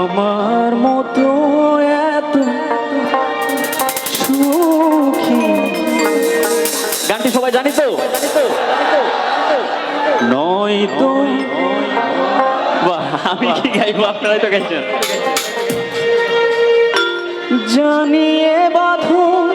আমার মতো এত সুখী। গানটি সবাই জানি তো? নয় তো? আমি কি গাইবো? আপনারাই তো গাইছেন। জানিয়ে বাঁধন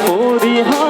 পরিহার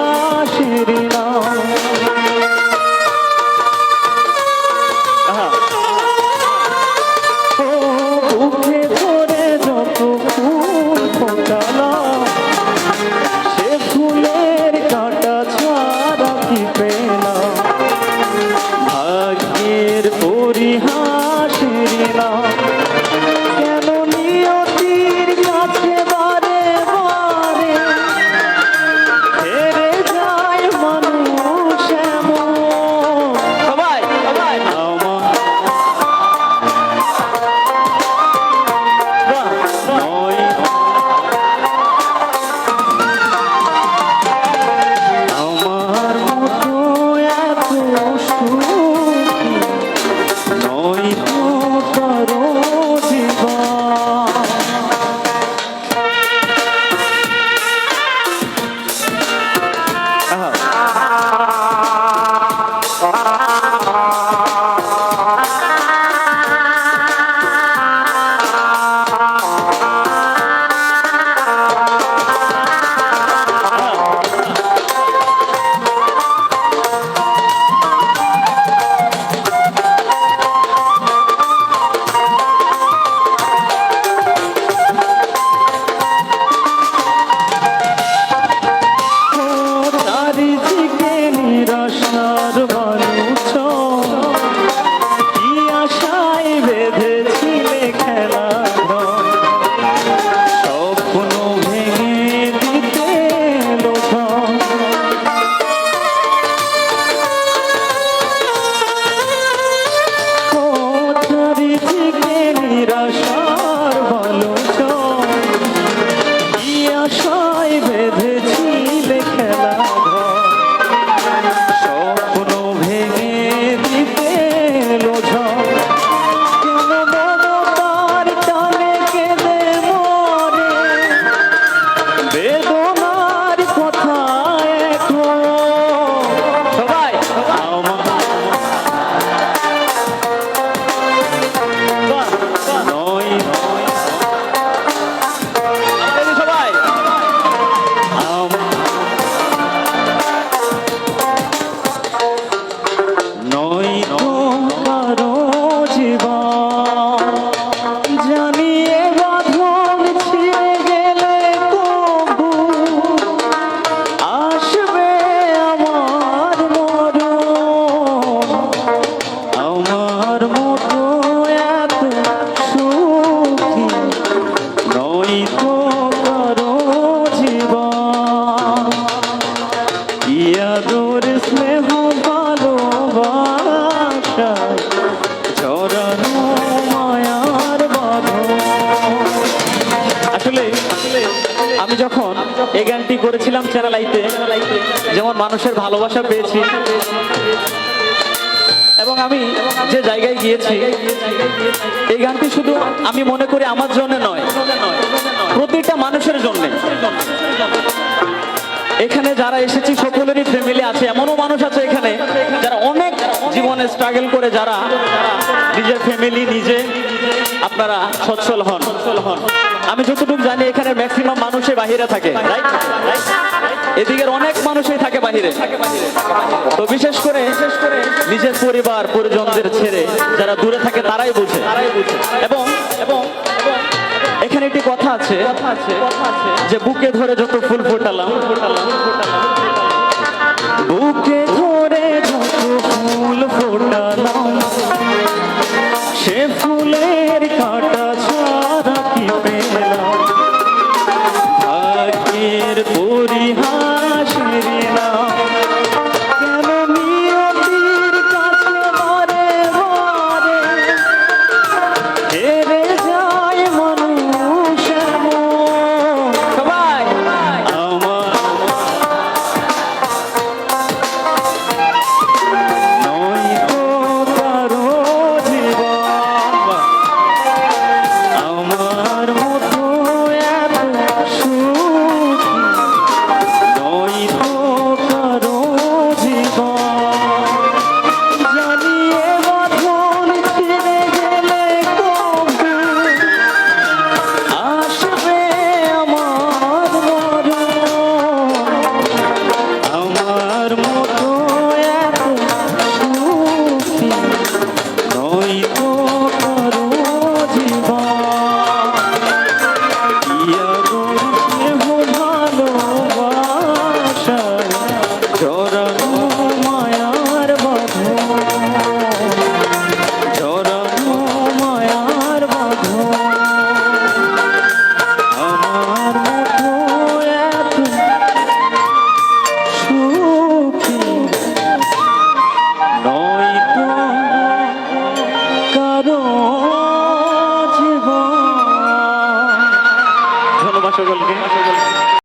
গানটি করেছিলাম চ্যানেল আইতে যেমন মানুষের ভালোবাসা পেয়েছি। এবং আমি যে জায়গায় গিয়েছি, এই গানটি শুধু আমি মনে করি আমার জন্য নয়, প্রতিটা মানুষের জন্য। এখানে যারা এসেছি, সকলেরই ফ্যামিলি আছে, এমনও মানুষ আছে এখানে যারা অনেক জীবনে স্ট্রাগল করে, যারা নিজের ফ্যামিলি নিজে আপনারা সচ্ছল হন। আমি যতটুকু জানি, এখানে ম্যাক্সিমাম মানুষই বাহিরে থাকে? এদিকের অনেক মানুষই থাকে বাহিরে। তো বিশেষ করে নিজের পরিবার, পরিজনদের ছেড়ে যারা দূরে থাকে, তারাই বুঝে। এবং এবং এখানে একটি কথা আছে, যে বুকে ধরে যত ফুল ফোটালাম বুকে পরিহাসের নাম